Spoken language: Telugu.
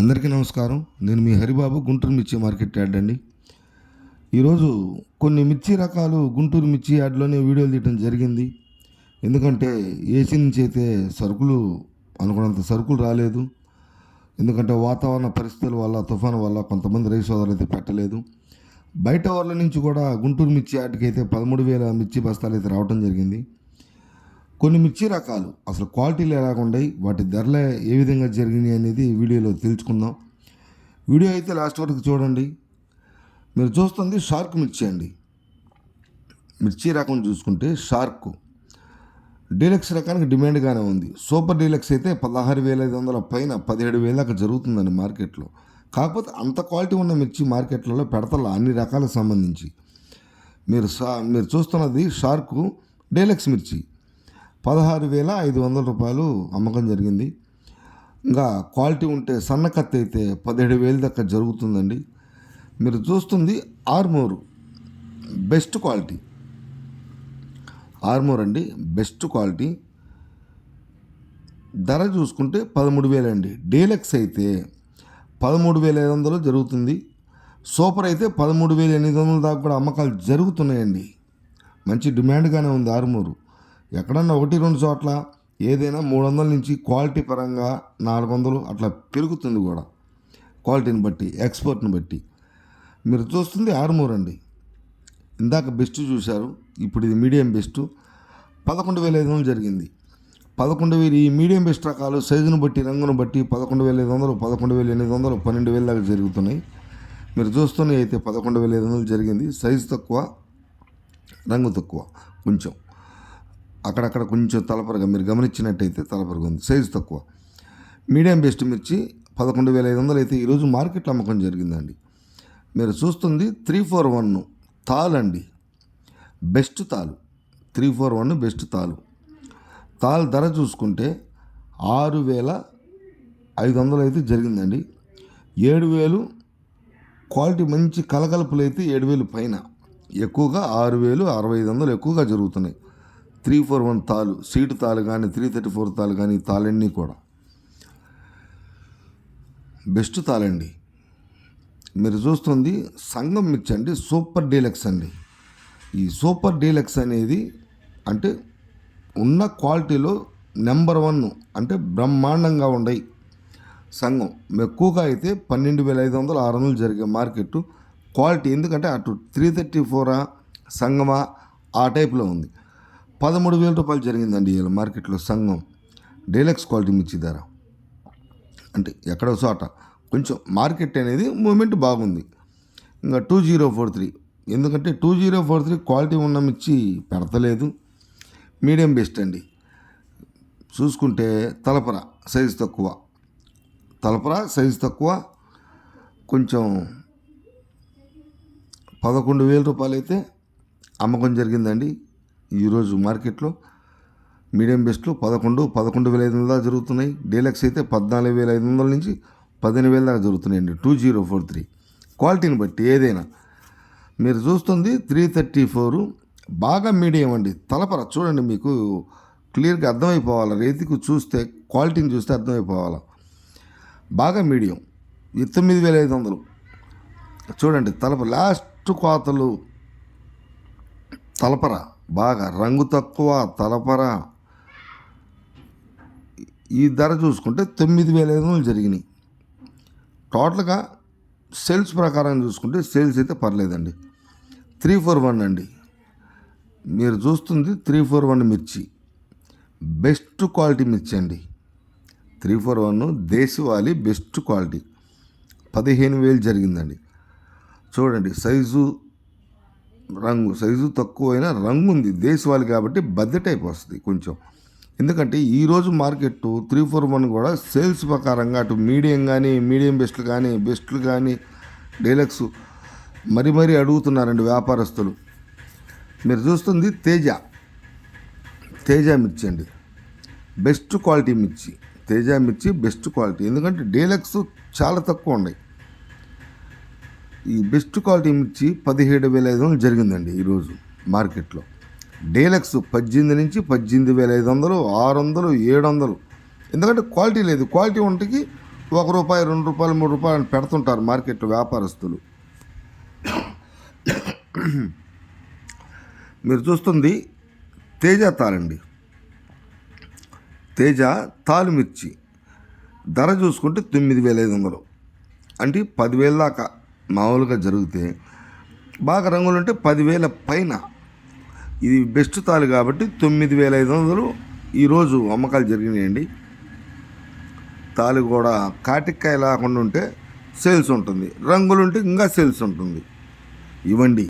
అందరికీ నమస్కారం. నేను మీ హరిబాబు గుంటూరు మిర్చి మార్కెట్ యార్డ్ అండి. ఈరోజు కొన్ని మిర్చి రకాలు గుంటూరు మిర్చి యార్డ్లోనే వీడియోలు తీయడం జరిగింది. ఎందుకంటే ఏసీ నుంచి అయితే సరుకులు అనుకున్నంత సరుకులు రాలేదు. ఎందుకంటే వాతావరణ పరిస్థితుల వల్ల తుఫాను వల్ల కొంతమంది రైతు సోదరులు అయితే పెట్టలేదు. బయట వాళ్ళ నుంచి కూడా గుంటూరు మిర్చి యాడ్కి అయితే పదమూడు వేల మిర్చి బస్తాలు అయితే రావడం జరిగింది. కొన్ని మిర్చి రకాలు అసలు క్వాలిటీలు ఎలా ఉన్నాయి వాటి ధరలే ఏ విధంగా జరిగినాయి అనేది వీడియోలో తెలుసుకుందాం. వీడియో అయితే లాస్ట్ వరకు చూడండి. మీరు చూస్తుంది షార్క్ మిర్చి అండి. మిర్చి రకం చూసుకుంటే షార్క్. డీలక్స్ రకానికి డిమాండ్గానే ఉంది. సూపర్ డీలక్స్ అయితే పదహారు వేల ఐదు వందల పైన పదిహేడు వేల దాకా జరుగుతుందండి మార్కెట్లో. కాకపోతే అంత క్వాలిటీ ఉన్న మిర్చి మార్కెట్లలో పెడతల అన్ని రకాలకు సంబంధించి. మీరు సా మీరు చూస్తున్నది షార్కు డీలక్స్ మిర్చి. పదహారు వేల ఐదు వందల రూపాయలు అమ్మకం జరిగింది. ఇంకా క్వాలిటీ ఉంటే సన్న కత్తి అయితే పదిహేడు వేలు దాకా జరుగుతుందండి. మీరు చూస్తుంది ఆర్మోరు బెస్ట్ క్వాలిటీ. ఆర్మోర్ అండి బెస్ట్ క్వాలిటీ. ధర చూసుకుంటే పదమూడు వేలండి అండి. డీలక్స్ అయితే పదమూడు వేల ఐదు వందలు జరుగుతుంది. సూపర్ అయితే పదమూడు వేల ఎనిమిది వందల దాకా కూడా అమ్మకాలు జరుగుతున్నాయండి. మంచి డిమాండ్గానే ఉంది ఆరుమూరు. ఎక్కడన్నా ఒకటి రెండు చోట్ల ఏదైనా మూడు వందల నుంచి క్వాలిటీ పరంగా నాలుగు వందలు అట్లా పెరుగుతుంది కూడా. క్వాలిటీని బట్టి ఎక్స్పోర్ట్ని బట్టి. మీరు చూస్తుంది ఆరుమూరు అండి. ఇందాక బెస్ట్ చూశారు ఇప్పుడు ఇది మీడియం బెస్ట్. పదకొండు వేల ఐదు వందలు జరిగింది. పదకొండు వేలు ఈ మీడియం బెస్ట్ రకాలు సైజును బట్టి రంగును బట్టి పదకొండు వేల ఐదు వందలు పదకొండు వేల ఎనిమిది వందలు పన్నెండు వేల దాకా జరుగుతున్నాయి. మీరు చూస్తూనే అయితే పదకొండు వేల ఐదు వందలు జరిగింది. సైజు తక్కువ రంగు తక్కువ కొంచెం. అక్కడక్కడ కొంచెం తలపరగా మీరు గమనించినట్టయితే తలపరగా ఉంది సైజు తక్కువ. మీడియం బెస్ట్ మిర్చి పదకొండు వేల ఐదు వందలు అయితే ఈరోజు మార్కెట్లో అమ్మకం జరిగిందండి. మీరు చూస్తుంది త్రీ ఫోర్ వన్ తాల్ అండి. బెస్ట్ తాలు. త్రీ ఫోర్ వన్ బెస్ట్ తాలు. తాల్ ధర చూసుకుంటే ఆరు వేల ఐదు వందలు అయితే జరిగిందండి. ఏడు వేలు క్వాలిటీ మంచి కలగలుపులు అయితే ఏడు వేలు పైన. ఎక్కువగా ఆరు వేలు అరవై ఐదు వందలు ఎక్కువగా జరుగుతున్నాయి. త్రీ ఫోర్ వన్ తాలు సీటు తాలు కానీ త్రీ థర్టీ ఫోర్ తాలు కానీ తాళన్నీ కూడా. బెస్ట్ తాళండి మీరు చూస్తుంది సంగం మిక్స్ అండి సూపర్ డీలక్స్ అండి. ఈ సూపర్ డీలక్స్ అనేది అంటే ఉన్న క్వాలిటీలో నెంబర్ వన్ అంటే బ్రహ్మాండంగా ఉండయి సంఘం. ఎక్కువగా అయితే పన్నెండు వేల ఐదు వందలు ఆరు వందలు జరిగే మార్కెట్ క్వాలిటీ. ఎందుకంటే అటు త్రీ థర్టీ ఫోరా సంగమా ఆ టైప్లో ఉంది. పదమూడు వేల రూపాయలు జరిగిందండి ఇలా మార్కెట్లో సంఘం. డీలక్స్ క్వాలిటీ మిర్చి ధర అంటే ఎక్కడో చోట. కొంచెం మార్కెట్ అనేది మూమెంట్ బాగుంది. ఇంకా టూ జీరో ఫోర్ త్రీ. ఎందుకంటే two zero four three quality ఉన్న మిర్చి పెడతలేదు. మీడియం బెస్ట్ అండి. చూసుకుంటే తలపర సైజు తక్కువ. తలపర సైజు తక్కువ. కొంచెం పదకొండు వేల రూపాయలు అయితే అమ్మకం జరిగిందండి. ఈరోజు మార్కెట్లో మీడియం బెస్ట్లు పదకొండు పదకొండు వేల ఐదు వందల దాకా జరుగుతున్నాయి. డీలక్స్ అయితే పద్నాలుగు వేల ఐదు వందల నుంచి పదిహేను వేల దాకా జరుగుతున్నాయండి. Two zero four three. క్వాలిటీని బట్టి ఏదైనా. మీరు చూస్తుంది త్రీ థర్టీ ఫోరు. బాగా మీడియం అండి. తలపర చూడండి మీకు. క్లియర్గా అర్థమైపోవాలి? రైతుకు చూస్తే క్వాలిటీని చూస్తే అర్థమైపోవాలి? బాగా మీడియం. తొమ్మిది వేల ఐదు వందలు. చూడండి తలప లాస్ట్ కోతలు తలపర. బాగా రంగు తక్కువ తలపర. ఈ ధర చూసుకుంటే తొమ్మిది వేల ఐదు వందలు జరిగినాయి. టోటల్గా సేల్స్ ప్రకారం చూసుకుంటే సేల్స్ అయితే పర్లేదండి. త్రీ ఫోర్ వన్ అండి. మీరు చూస్తుంది త్రీ ఫోర్ వన్ మిర్చి. బెస్ట్ క్వాలిటీ మిర్చి అండి. త్రీ ఫోర్ వన్ దేశవాళీ బెస్ట్ క్వాలిటీ. పదిహేను వేలు జరిగిందండి. చూడండి సైజు రంగు సైజు తక్కువైనా రంగు ఉంది దేశవాళి కాబట్టి బద్దె టైప్ వస్తుంది కొంచెం. ఎందుకంటే ఈరోజు మార్కెట్ త్రీ ఫోర్ వన్ కూడా సేల్స్ ప్రకారంగా అటు మీడియం కానీ మీడియం బెస్ట్లు కానీ బెస్ట్లు కానీ డీలక్స్ మరి మరీ అడుగుతున్నారండి వ్యాపారస్తులు. మీరు చూస్తుంది తేజ. తేజ మిర్చి అండి. బెస్ట్ క్వాలిటీ మిర్చి. తేజ మిర్చి బెస్ట్ క్వాలిటీ. ఎందుకంటే డీలక్స్ చాలా తక్కువ ఉన్నాయి. ఈ బెస్ట్ క్వాలిటీ మిర్చి పదిహేడు వేల ఐదు వందలు జరిగిందండి ఈరోజు మార్కెట్లో. డీలక్స్ పద్దెనిమిది నుంచి పద్దెనిమిది వేల ఐదు వందలు ఆరు వందలు ఏడు వందలు. ఎందుకంటే క్వాలిటీ లేదు. క్వాలిటీ వంటకి ఒక రూపాయి రెండు రూపాయలు మూడు రూపాయలు అని పెడుతుంటారు మార్కెట్ వ్యాపారస్తులు. మీరు చూస్తుంది తేజ తాళండి తేజ తాలు మిర్చి. ధర చూసుకుంటే తొమ్మిది వేల ఐదు వందలు. అంటే పదివేల దాకా. మామూలుగా జరిగితే బాగా రంగులు ఉంటే పదివేల పైన. ఇది బెస్ట్ తాలు కాబట్టి తొమ్మిది వేల ఐదు వందలు ఈరోజు అమ్మకాలు జరిగినాయండి. తాలు కూడా కాటికాయ లేకుండా ఉంటే సేల్స్ ఉంటుంది. రంగులుంటే ఇంకా సేల్స్ ఉంటుంది. ఇవ్వండి.